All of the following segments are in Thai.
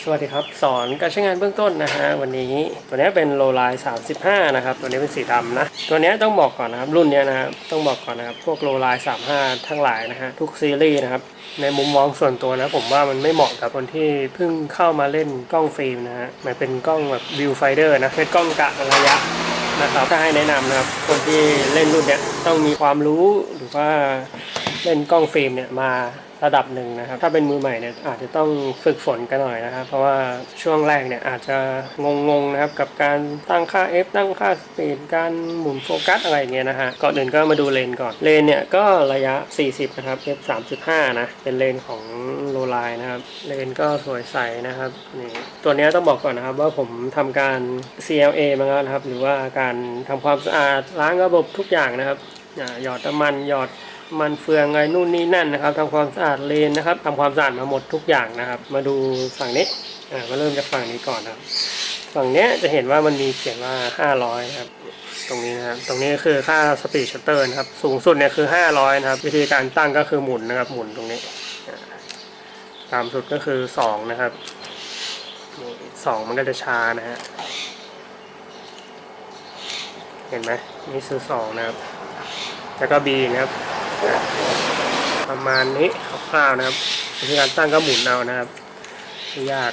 สวัสดีครับ สอนการใช้งานเบื้องต้นนะฮะวันนี้ตัวนี้เป็นโลไล35นะครับ ตัวนี้เป็นสีดำนะ ตัวนี้ต้องบอกก่อนนะครับ รุ่นเนี้ยนะครับต้องบอกก่อนนะครับ พวกโลไล35ทั้งหลายนะฮะทุกซีรีส์นะครับในมุมมองส่วนตัวนะผมว่ามันไม่เหมาะกับคนที่เพิ่งเข้ามาเล่นกล้องฟิล์มนะฮะหมายเป็นกล้องแบบวิวไฟเดอร์นะเป็นกล้องกะระยะนะครับถ้าให้แนะนำนะครับ คนที่เล่นรุ่นเนี้ยต้องมีความรู้หรือว่าเล่นกล้องฟิล์มเนี่ยมา ระดับหนึ่งนะครับ ถ้าเป็นมือใหม่เนี่ยอาจจะต้องฝึกฝนกันหน่อยนะครับ เพราะว่าช่วงแรกเนี่ยอาจจะงงๆนะครับกับการตั้งค่า f ตั้งค่าสปีดการหมุนโฟกัสอะไรอย่างเงี้ยนะฮะก่อนอื่นก็มาดูเลนก่อนเลนเนี่ยก็ระยะ 40 นะครับ f 3.5 นะ เป็นเลนของโลไลนะครับ เลนก็สวยใสนะครับนี่ตัวนี้ต้องบอกก่อนนะครับว่าผมทำการ CLA มาแล้วนะครับ หรือว่าการทำความสะอาดล้างระบบทุกอย่างนะครับหยอดน้ำมันหยอด มันเฟืองไรนู่นนี่นั่นนะครับทำความสะอาดเลนนะครับทำความสะอาดมาหมดทุกอย่างนะครับ มาดูฝั่งนี้อ่ามาเริ่มจากฝั่งนี้ก่อนนะครับ ฝั่งเนี้ยจะเห็นว่ามันมีเขียนว่า 500นะครับตรงนี้นะครับตรงนี้คือค่าสปีดชัตเตอร์นะครับสูงสุดเนี่ยคือ 500นะครับวิธีการตั้งก็คือหมุนนะครับหมุนตรงนี้อ่าตามสุดก็คือ 2 นะครับสองมันก็จะช้านะฮะเห็นไหมนี่คือสองนะครับ แล้วก็ B นะครับ ประมาณนี้คร่าวๆนะครับวิธีการตั้งก็หมุนเอานะครับไม่ยาก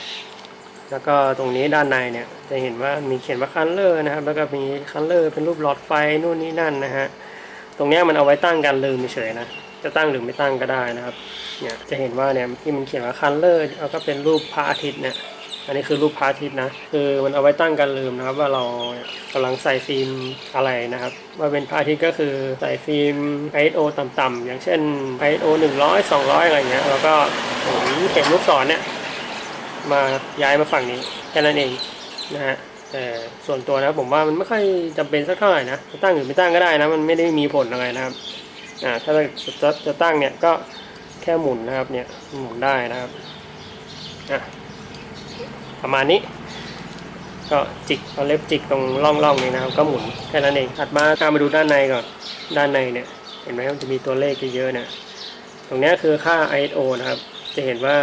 แล้วก็ตรงนี้ด้านในเนี่ยจะเห็นว่ามีเขียนว่าคันเลอร์นะครับ แล้วก็มีคันเลอร์เป็นรูปหลอดไฟนู่นนี่นั่นนะฮะตรงเนี้ยมันเอาไว้ตั้งกันลืมเฉยนะจะตั้งหรือไม่ตั้งก็ได้นะครับเนี่ยจะเห็นว่าเนี่ยที่มันเขียนว่าคันเลอร์แล้วก็เป็นรูปพระอาทิตย์เนี่ยอันนี้คือรูปพระอาทิตย์นะคือมันเอาไว้ตั้งกันลืมนะครับว่าเรา กำลังใส่ฟิล์มอะไรนะครับว่าเป็นพระอาทิตย์ก็คือใส่ฟิล์ม ISO ต่ำๆอย่างเช่น ISO 100 200 อะไรเงี้ยแล้วก็หมุนเข็มลูกศรเนี่ยมาย้ายมาฝั่งนี้แค่นั้นเองนะฮะแต่ส่วนตัวนะผมว่ามันไม่ค่อยจำเป็นสักเท่าไหร่นะจะตั้งหรือไม่ตั้งก็ได้นะมันไม่ได้มีผลอะไรนะครับอ่าถ้าจะจะจะตั้งเนี่ยก็แค่หมุนนะครับเนี่ยหมุนได้นะครับอะประมาณนี้ ก็จิกเอาเล็บจิกตรงร่องๆนี้นะครับ ก็หมุนแค่นั้นเองถัดมาตามมาดูด้านในก่อนด้านในเนี่ยเห็นไหมมันจะมีตัวเลขเยอะๆเนี่ยตรงนี้คือค่า ISO นะครับ จะเห็นว่า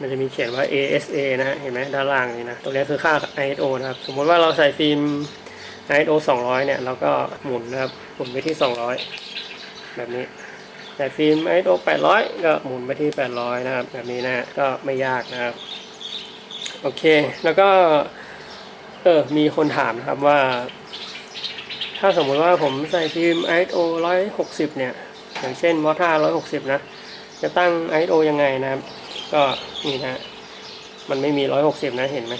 มันจะมีเขียนว่า ASA นะฮะเห็นไหมด้านล่างนี่นะตรงนี้คือค่า ISO นะครับ สมมติว่าเราใส่ฟิล์ม ISO 200 เนี่ยเราก็หมุนนะครับหมุนไปที่ 200 แบบนี้ใส่ฟิล์ม ISO 800 ก็หมุนไปที่ 800 นะครับ แบบนี้นะก็ไม่ยากนะครับ โอเค แล้วก็ เออ มีคนถามนะครับว่า ถ้าสมมุติว่าผมใส่ฟิล์ม ISO 160 เนี่ย อย่างเช่นมอท่า160 นะ จะตั้ง ISO ยังไงนะครับ ก็นี่นะ มันไม่มี 160 นะ เห็นไหม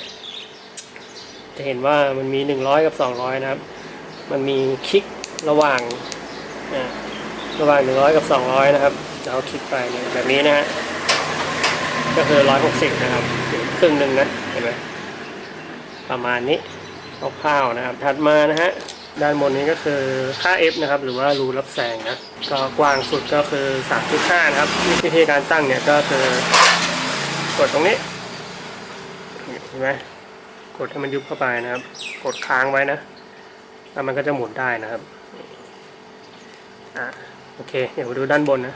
จะเห็นว่ามันมี 100 กับ 200 นะครับ มันมีคลิกระหว่างระหว่าง 100 กับ 200 นะครับเอาคลิกไปแบบนี้นะฮะ ก็คือ 160 นะครับ ครึ่งหนึ่งนะ เห็นไหม ประมาณนี้คร่าวๆนะครับ ถัดมานะฮะด้านบนนี้ก็คือค่า f นะครับ หรือว่ารูรับแสงนะก็กว้างสุดก็คือ 3.5 นะครับวิธีการตั้งเนี่ยก็คือกดตรงนี้เห็นไหมกดให้มันยุบเข้าไปนะครับ กดค้างไว้นะ แล้วมันก็จะหมุนได้นะครับอ่าโอเค เดี๋ยวดูด้านบนนะ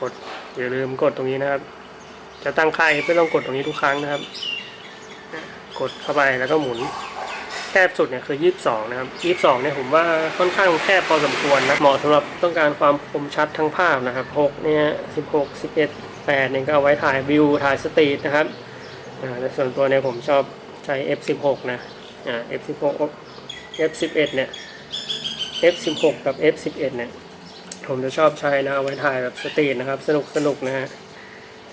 กดอย่าลืมกดตรงนี้นะครับ จะตั้งค่า f ไม่ต้องกดตรงนี้ทุกครั้งนะครับ กดเข้าไปแล้วก็หมุนแคบสุดเนี่ยคือ 22 นะครับ 22 เนี่ยผมว่าค่อนข้างแคบพอสมควรนะ เหมาะสำหรับต้องการความคมชัดทั้งภาพนะครับ 6 เนี่ย 16 11 8 เนี่ยก็เอาไว้ถ่ายวิวถ่ายสตรีทนะครับอ่าแต่ส่วนตัวเนี่ยผมชอบใช้ F16 นะอ่า F16 F11 เนี่ย F16 กับ F11 เนี่ย ผมจะชอบใช้นะเอาไว้ถ่ายแบบสตรีทนะครับ สนุกสนุกนะฮะ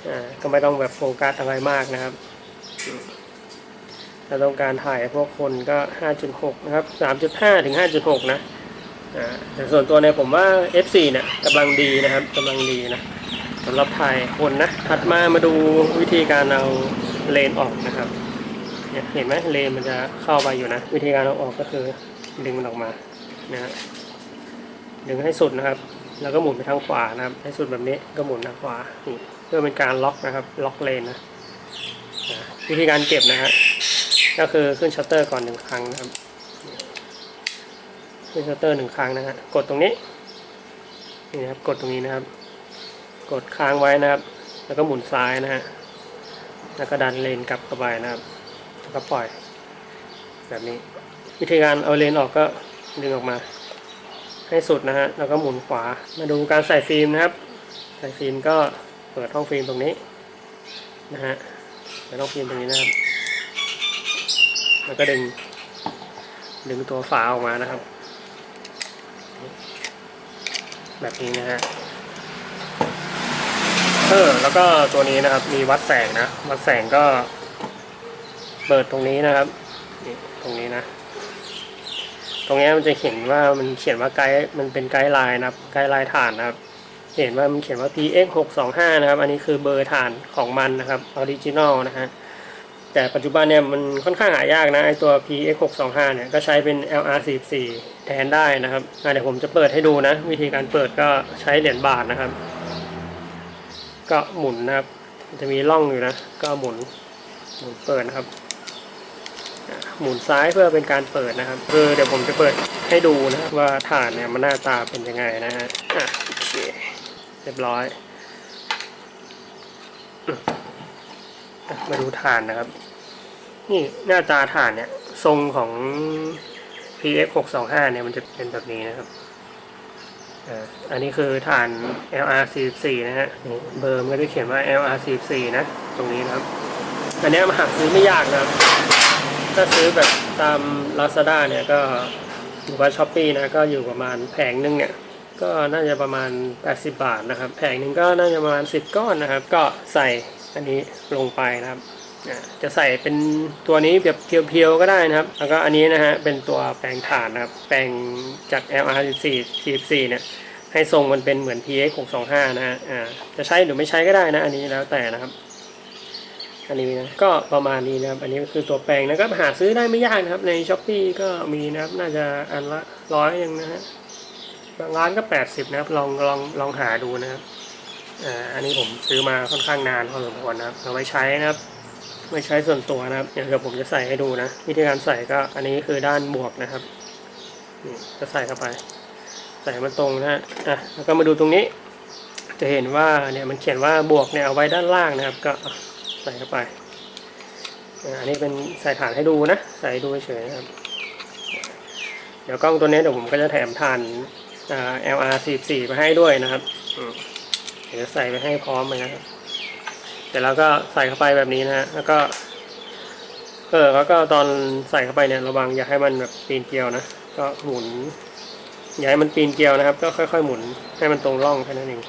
อ่า ก็ไม่ต้องแบบโฟกัสอะไรมากนะครับ ถ้าต้องการถ่ายพวกคนก็ 5.6 นะครับ 3.5 ถึง 5.6 นะแต่ส่วนตัวเนี่ยผมว่า F4 เนี่ยกำลังดีนะครับกำลังดีนะสำหรับถ่ายคนนะ ถัดมามาดูวิธีการเอาเลนออกนะครับเนี่ยเห็นไหมเลนมันจะเข้าไปอยู่นะ วิธีการเอาออกก็คือดึงมันออกมานะฮะดึงให้สุดนะครับ แล้วก็หมุนไปทางขวานะครับ ให้สุดแบบนี้ก็หมุนทางขวาเพื่อเป็นการล็อกนะครับ ล็อกเลนนะวิธีการเก็บนะฮะ ก็คือขึ้นชัตเตอร์ก่อนหนึ่งครั้งนะครับ ขึ้นชัตเตอร์หนึ่งครั้งนะฮะกดตรงนี้นี่นะครับกดตรงนี้นะครับ กดค้างไว้นะครับ แล้วก็หมุนซ้ายนะฮะแล้วก็ดันเลนกลับเข้าไปนะครับแล้วก็ปล่อย แบบนี้ วิธีการเอาเลนออกก็ดึงออกมา ให้สุดนะฮะแล้วก็หมุนขวามาดูการใส่ฟิล์มนะครับ ใส่ฟิล์มก็เปิดห้องฟิล์มตรงนี้นะฮะเปิดห้องฟิล์มตรงนี้นะครับ แล้วก็ดึง ดึงตัวฝาออกมานะครับ แบบนี้นะฮะเออแล้วก็ตัวนี้นะครับ มีวัดแสงนะ วัดแสงก็ เปิดตรงนี้นะครับนี่ตรงนี้นะ ตรงนี้มันจะเขียนว่ามันเขียนว่าไกด์มันเป็นไกด์ไลน์นะครับ ไกด์ไลน์ฐานนะครับ เห็นว่ามันเขียนว่า PX 6 2 5นะครับ อันนี้คือเบอร์ฐานของมันนะครับออริจินอลนะฮะ แต่ปัจจุบันเนี่ยมันค่อนข้างหายากนะไอตัว PX 6 2 5 เนี่ยก็ใช้เป็น LR 4 4 แทนได้นะครับเดี๋ยวผมจะเปิดให้ดูนะ วิธีการเปิดก็ใช้เหรียญบาทนะครับ ก็หมุนนะครับ จะมีร่องอยู่นะ ก็หมุนหมุนเปิดนะครับ หมุนซ้ายเพื่อเป็นการเปิดนะครับคือเดี๋ยวผมจะเปิดให้ดูนะว่าฐานเนี่ยมันหน้าตาเป็นยังไงนะฮะอะโอเคเรียบร้อยมาดูฐานนะครับ นี่หน้าตาฐานเนี่ย ทรงของ PX 625เนี่ยมันจะเป็นแบบนี้นะครับอ่าอันนี้คือฐาน LR 44นะฮะเบอร์มันก็จะเขียนว่า LR 44นะ ตรงนี้นะครับ อันนี้มาหาซื้อไม่ยากนะครับ ถ้าซื้อแบบตาม Lazada เนี่ยก็หรือว่า s h อ p e e นะก็อยู่ประมาณแผงหนึงเนี่ยก็น่าจะประมาณ 80 บาทนะครับ แผงหนึ่งก็น่าจะประมาณ 10 ก้อนนะครับ ก็ใส่อันนี้ลงไปนะครับ จะใส่เป็นตัวนี้แบบเพียวๆก็ได้นะครับ แล้วก็อันนี้นะฮะเป็นตัวแปลงฐานนะครับ แปลงจาก LR 44 44เนี่ยให้ทรงมันเป็นเหมือน PX 625นะฮะอ่าจะใช้หรือไม่ใช้ก็ได้นะ อันนี้แล้วแต่นะครับ อันนี้นะก็ประมาณนี้นะครับ อันนี้ก็คือตัวแปลงนะก็หาซื้อได้ไม่ยากนะครับ ในช้อปปีก็มีนะครับ น่าจะอันละร้อยยังนะฮะบางร้านก็ 80 นะครับ ลองลองลองหาดูนะครับอ่าอันนี้ผมซื้อมาค่อนข้างนานพอสมควรนะครับเอาไว้ใช้นะครับ ไม่ใช้ส่วนตัวนะครับเดี๋ยวผมจะใส่ให้ดูนะ วิธีการใส่ก็อันนี้คือด้านบวกนะครับนี่จะใส่เข้าไป ใส่มันตรงนะฮะอะแล้วก็มาดูตรงนี้ จะเห็นว่าเนี่ยมันเขียนว่าบวกเนี่ยเอาไว้ด้านล่างนะครับ ก็ใส่เข้าไปอ่าอันนี้เป็นใส่ฐานให้ดูนะ ใส่ดูเฉยๆนะครับ เดี๋ยวกล้องตัวนี้เดี๋ยวผมก็จะแถมฐานอ่า LR 44 ไปให้ด้วยนะครับเดี๋ยวใส่ไปให้พร้อมเลยนะครับ เสร็จแล้วก็ใส่เข้าไปแบบนี้นะฮะแล้วก็เออแล้วก็ตอนใส่เข้าไปเนี่ยระวังอย่าให้มันแบบปีนเกลียวนะก็หมุนอย่าให้มันปีนเกลียวนะครับ ก็ค่อย ๆ หมุนให้มันตรงร่องแค่นั้นเอง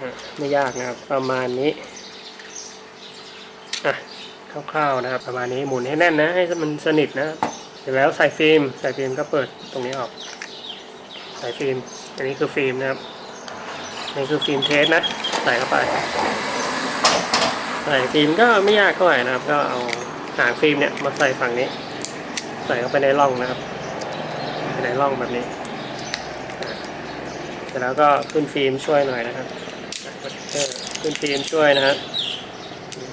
อะไม่ยากนะครับ ประมาณนี้อะคร่าวๆนะครับ ประมาณนี้หมุนให้แน่นนะ ให้มันสนิทนะเสร็จแล้วใส่ฟิล์ม ใส่ฟิล์มก็เปิดตรงนี้ออก ใส่ฟิล์ม อันนี้คือฟิล์มนะครับนี่คือฟิล์มเทสนะ ใส่เข้าไป ใส่ฟิล์มก็ไม่ยากเท่าไหร่นะครับ ก็เอาหางฟิล์มเนี่ยมาใส่ฝั่งนี้ ใส่เข้าไปในร่องนะครับไปในร่องแบบนี้เสร็จแล้วก็ขึ้นฟิล์มช่วยหน่อยนะครับขึ้นฟิล์มช่วยนะฮะ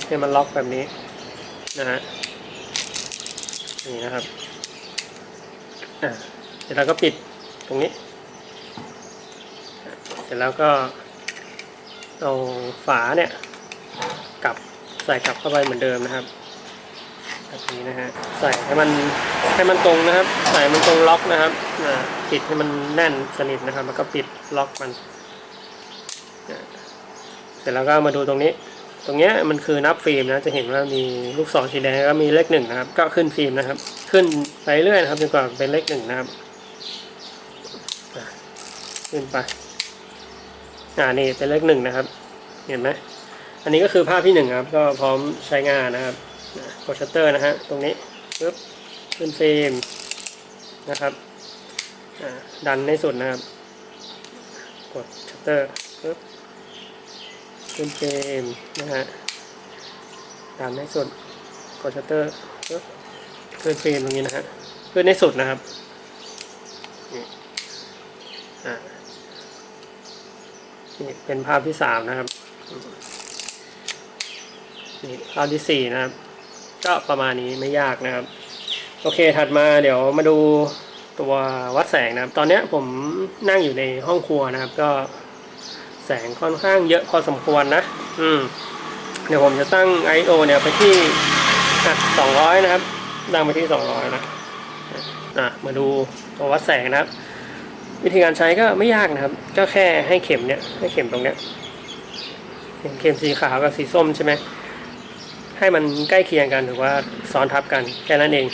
ให้มันล็อกแบบนี้นะฮะนี่นะครับเสร็จแล้วก็ปิดตรงนี้ เสร็จแล้วก็เอาฝาเนี่ย ใส่กลับเข้าไปเหมือนเดิมนะครับแบบนี้นะฮะใส่ให้มันให้มันตรงนะครับ ใส่มันตรงล็อกนะครับปิดให้มันแน่นสนิทนะครับ แล้วก็ปิดล็อกมันเสร็จแล้วก็มาดูตรงนี้ ตรงเนี้ยมันคือนับฟิล์มนะ จะเห็นว่ามีลูกศรสีแดงก็มีเลขหนึ่งนะครับ ก็ขึ้นฟิล์มนะครับ ขึ้นไปเรื่อยนะครับจนกว่าเป็นเลขหนึ่งนะครับขึ้นไป อ่านี่เป็นเลขหนึ่งนะครับ เห็นไหม อันนี้ก็คือภาพที่หนึ่งครับ ก็พร้อมใช้งานนะครับกดชัตเตอร์นะฮะตรงนี้ปึ๊บขึ้นเฟรมนะครับดันให้สุดนะครับ กดชัตเตอร์ปึ๊บขึ้นเฟรมนะฮะดันให้สุดกดชัตเตอร์ปึ๊บขึ้นเฟรมตรงนี้นะฮะขึ้นให้สุดนะครับนี่อะนี่เป็นภาพที่สามนะครับ นี่ภาพที่สี่นะครับ ก็ประมาณนี้ไม่ยากนะครับ โอเคถัดมาเดี๋ยวมาดูตัววัดแสงนะครับ ตอนนี้ผมนั่งอยู่ในห้องครัวนะครับ ก็แสงค่อนข้างเยอะพอสมควรนะ อืม เดี๋ยวผมจะตั้ง I/O เนี่ยไปที่อะ200นะครับ ตั้งไปที่200นะอะมาดูตัววัดแสงนะครับ วิธีการใช้ก็ไม่ยากนะครับ ก็แค่ให้เข็มเนี่ยให้เข็มตรงเนี้ยเข็มสีขาวกับสีส้มใช่ไหม ให้มันใกล้เคียงกันหรือว่าซ้อนทับกันแค่นั้นเอง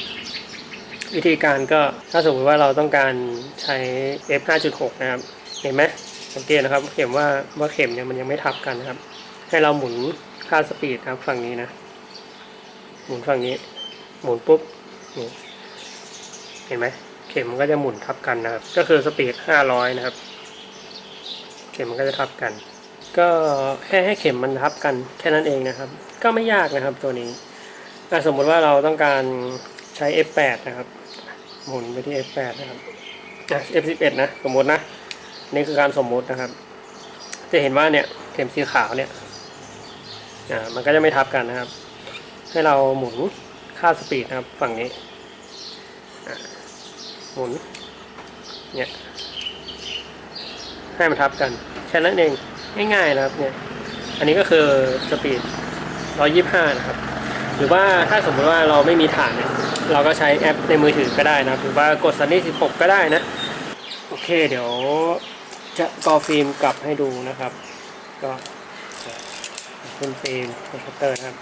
วิธีการก็ถ้าสมมติว่าเราต้องการใช้ f 5.6 นะครับ เห็นไหมสังเกตนะครับเข็มว่าว่าเข็มเนี่ยมันยังไม่ทับกันนะครับ ให้เราหมุนค่าสปีดครับฝั่งนี้นะ หมุนฝั่งนี้ หมุนปุ๊บนี่เห็นไหมเข็มมันก็จะหมุนทับกันนะครับ ก็คือสปีด 500 นะครับ เข็มมันก็จะทับกัน ก็แค่ให้เข็มมันทับกันแค่นั้นเองนะครับ ก็ไม่ยากนะครับตัวนี้สมมุติว่าเราต้องการใช้ F8 นะครับหมุนไปที่ F8 นะครับ F11 นะสมมตินะนี่คือการสมมุตินะครับ จะเห็นว่าเนี่ยเข็มสีขาวเนี่ยมันก็จะไม่ทับกันนะครับ ให้เราหมุนค่าสปีดนะครับฝั่งนี้หมุนเนี่ยให้มันทับกันแค่นั้นเอง ง่ายๆนะครับเนี่ย อันนี้ก็คือสปีด 125 นะครับ หรือว่าถ้าสมมติว่าเราไม่มีฐานเนี่ยเราก็ใช้แอปในมือถือก็ได้นะครับ หรือว่ากด Sunny 16 ก็ได้นะ โอเคเดี๋ยวจะกอฟิล์มกลับให้ดูนะครับ ก็ขึ้นฟิล์มโปรเจคเตอร์นะครับ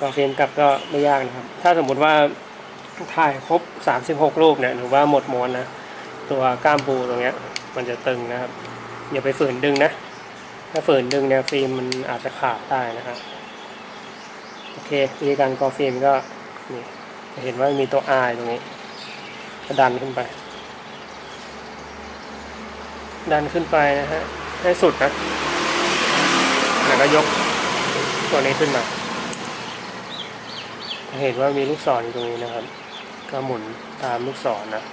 กอฟิล์มกลับก็ไม่ยากนะครับ ถ้าสมมุติว่าถ่ายครบ 36 รูปเนี่ยหรือว่าหมดม้วนนะ ตัวก้ามปูตรงเนี้ยมันจะตึงนะครับ อย่าไปฝืนดึงนะ ถ้าฝืนดึงเนี่ยฟิล์มมันอาจจะขาดได้นะครับโอเควิธีการกอฟิล์มก็นี่จะเห็นว่ามีตัว R ตรงนี้ก็ดันขึ้นไป ดันขึ้นไปนะฮะให้สุดนะแล้วก็ยกตัวนี้ขึ้นมาเห็นว่ามีลูกศรอยู่ตรงนี้นะครับ ก็หมุนตามลูกศรนะ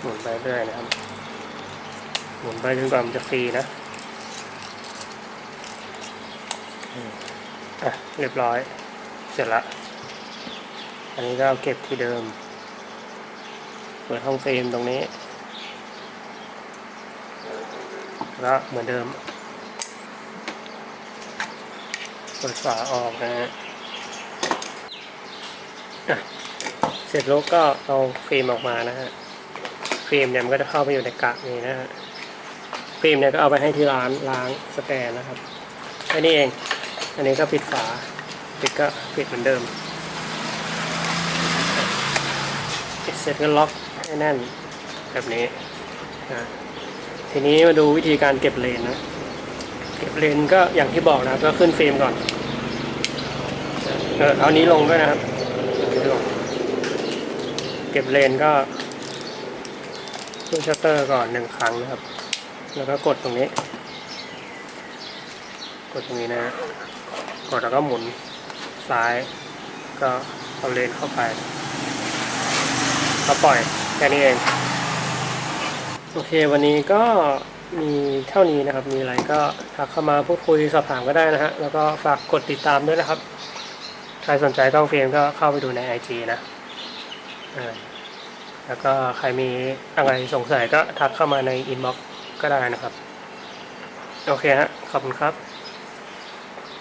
หมุนไปเรื่อยนะครับ หมุนไปจนกว่ามันจะฟรีนะอืม อะเรียบร้อย เสร็จละ อันนี้ก็เอาเก็บที่เดิม เปิดห้องเฟรมตรงนี้ แล้วเหมือนเดิม เปิดฝาออกนะฮะเสร็จแล้วก็เอาเฟิล์มออกมานะฮะ เฟิล์มเนี่ยมันก็จะเข้าไปอยู่ในกะนี้นะฮะ เฟิล์มเนี่ยก็เอาไปให้ที่ร้านล้างสแกนนะครับแค่นี้เอง อันนี้ก็ปิดฝาปิดก็ปิดเหมือนเดิมปิดเสร็จก็ล็อกให้แน่นแบบนี้นะทีนี้มาดูวิธีการเก็บเลนนะ เก็บเลนก็อย่างที่บอกนะครับก็ขึ้นฟิล์มก่อนเออเอานี้ลงด้วยนะครับ เก็บเลนก็ขึ้นชัตเตอร์ก่อนหนึ่งครั้งนะครับ แล้วก็กดตรงนี้ กดตรงนี้นะฮะก ดแล้วก็หมุนซ้าย ก็เอาเลนเข้าไปก็ปล่อยแค่นี้เอง โอเค วันนี้ก็มีเท่านี้นะครับ มีอะไรก็ทักเข้ามาพูดคุยสอบถามก็ได้นะฮะ แล้วก็ฝากกดติดตามด้วยนะครับ ใครสนใจกล้องฟิล์มก็เข้าไปดูใน IG นะแล้วก็ใครมีอะไรสงสัยก็ทักเข้ามาในอินบ็อกก็ได้นะครับ โอเคฮะ ขอบคุณครับ